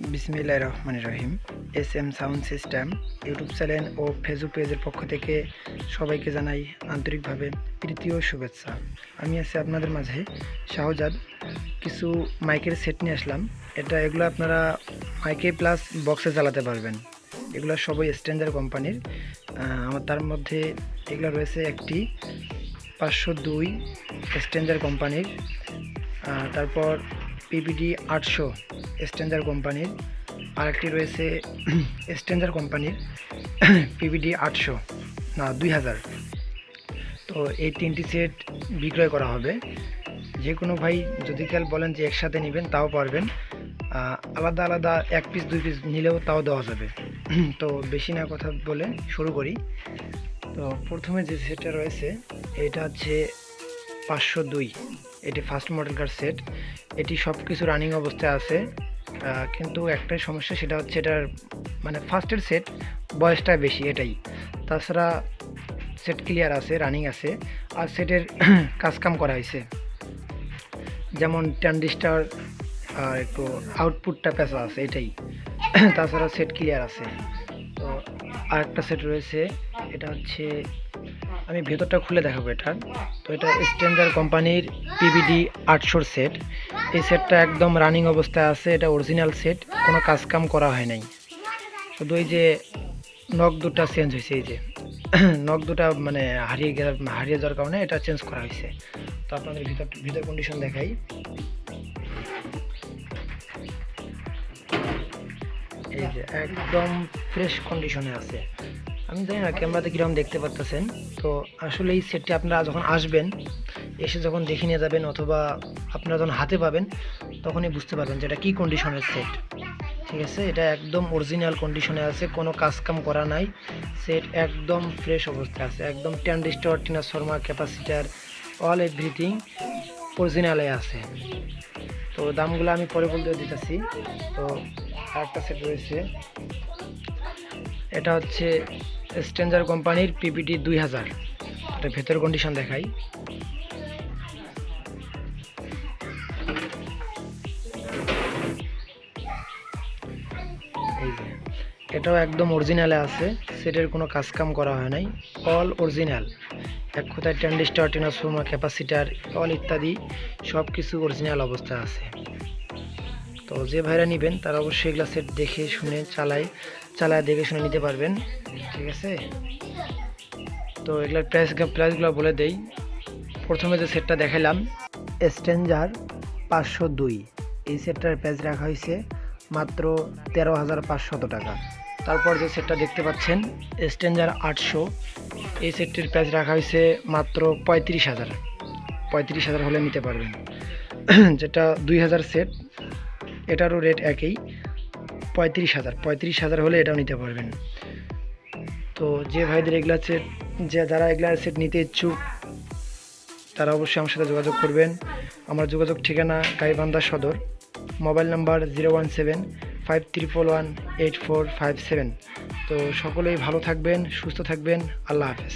বিসমিল্লাহ রহমান রহিম। S M sound system, YouTube channel ও Facebook পেজের পক্ষ থেকে সবাইকে জানাই আন্তরিকভাবে ও শুভেচ্ছা। আমি আছি আপনাদের মাঝে শাহজাদ। কিছু মাইকের সেট নিয়ে আসলাম। এটা এগুলো আপনারা মাইকে প্লাস বক্সে চালাতে পারবেন। এগুলো সবই স্ট্যান্ডার্ড কোম্পানির। আমার তার মধ্যে এগুলো রয়েছে একটি পাঁচশো দুই স্ট্যান্ডার্ড কোম্পানির। তারপর পিপিডি আটশো স্ট্যান্ডার্ড কোম্পানির। আরেকটি রয়েছে স্ট্যান্ডার্ড কোম্পানির পিপিডি আটশো, না, দুই হাজার। তো এই তিনটি সেট বিক্রয় করা হবে। যে কোনো ভাই যদি কাল বলেন যে একসাথে নেবেন, তাও পারবেন। আলাদা আলাদা এক পিস, দুই পিস নিলেও তাও দেওয়া যাবে। তো বেশি না কথা বলে শুরু করি। তো প্রথমে যে সেটটা রয়েছে, এটা হচ্ছে পাঁচশো দুই। এটি ফার্স্ট মডেল কার সেট এটি সব কিছু রানিং অবস্থায় আছে। কিন্তু একটাই সমস্যা, সেটা হচ্ছে এটার মানে ফার্স্টের সেট বয়সটা বেশি এটাই। তাছাড়া সেট ক্লিয়ার আছে রানিং আছে, আর সেটের কাজকাম করা হয়েছে। যেমন ট্যান্ডিস্টার একটু আউটপুটটা পেঁচা আছে, এটাই। তাছাড়া সেট ক্লিয়ার আছে। তো আরেকটা সেট রয়েছে, এটা হচ্ছে আমি ভেতরটা খুলে দেখাবো এটা। তো এটা স্ট্যান্ডার্ড কোম্পানির পিবিডি আটশোর সেট এই সেটটা একদম রানিং অবস্থায় আছে, এটা অরিজিনাল সেট কোনো কাজ কাম করা হয় নাই। শুধু এই যে নখ দুটা চেঞ্জ হয়েছে, এই যে নখ দুটা মানে হারিয়ে গেল, হারিয়ে যাওয়ার কারণে এটা চেঞ্জ করা হয়েছে। তো আপনাদের ভিতর ভিতর কন্ডিশন দেখাই। এই যে একদম ফ্রেশ কন্ডিশনে আছে। আমি জানি না, ক্যামেরাতে কীরকম দেখতে পারতেছেন। তো আসলে এই সেটটি আপনারা যখন আসবেন, এসে যখন দেখে নিয়ে যাবেন অথবা আপনারা যখন হাতে পাবেন, তখনই বুঝতে পারবেন যে এটা কী কন্ডিশনের সেট ঠিক আছে? এটা একদম অরিজিনাল কন্ডিশনে আছে, কোনো কাজকাম করা নাই। সেট একদম ফ্রেশ অবস্থায় আছে, একদম transistor transformer capacitor all everything অরিজিনালে আছে। তো দামগুলো আমি পরে বলতে দিতেছি। তো আরেকটা সেট রয়েছে। এটা হচ্ছে স্ট্যান্ডার্ড কোম্পানির পিপিটি দুই হাজার। এটা ভেতর কন্ডিশন দেখাই। এটাও একদম অরিজিনালে আছে। সেটের কোনো কাজকাম করা হয় নাই। অল অরিজিনাল এক কথায় ট্যান্ডিস্টার ট্রান্সফর্মার ক্যাপাসিটার অল ইত্যাদি সব কিছু অরিজিনাল অবস্থায় আছে। তো যে ভাইরা নেবেন, তারা অবশ্যই এগুলা সেট দেখে, শুনে, চালায়। চালায় দেখে শুনে নিতে পারবেন। ঠিক আছে? তো এগুলার প্রাইস প্রাইসগুলো বলে দেই। প্রথমে যে সেটটা দেখালাম স্ট্যান্ডার পাঁচশো দুই। এই সেটটার প্রাইস রাখা হয়েছে মাত্র তেরো হাজার পাঁচশত টাকা। তারপর যে সেটটা দেখতে পাচ্ছেন স্ট্যান্ডার আটশো। এই সেটটির প্রাইস রাখা হয়েছে মাত্র পঁয়ত্রিশ হাজার। পঁয়ত্রিশ হাজার হলে নিতে পারবেন। যেটা দুই হাজার সেট এটারও রেট একই। পঁয়ত্রিশ হাজার। পঁয়ত্রিশ হাজার হলে এটাও নিতে পারবেন। তো যে ভাইদের এগুলা সেট যে যারা এগুলা সেট নিতে ইচ্ছুক, তারা অবশ্যই আমার সাথে যোগাযোগ করবেন। আমার যোগাযোগ ঠিকানা Gaibandha Sadar, mobile number zero one seven, five triple one, eight four five seven. তো সকলেই ভালো থাকবেন, সুস্থ থাকবেন, আল্লাহ হাফেজ।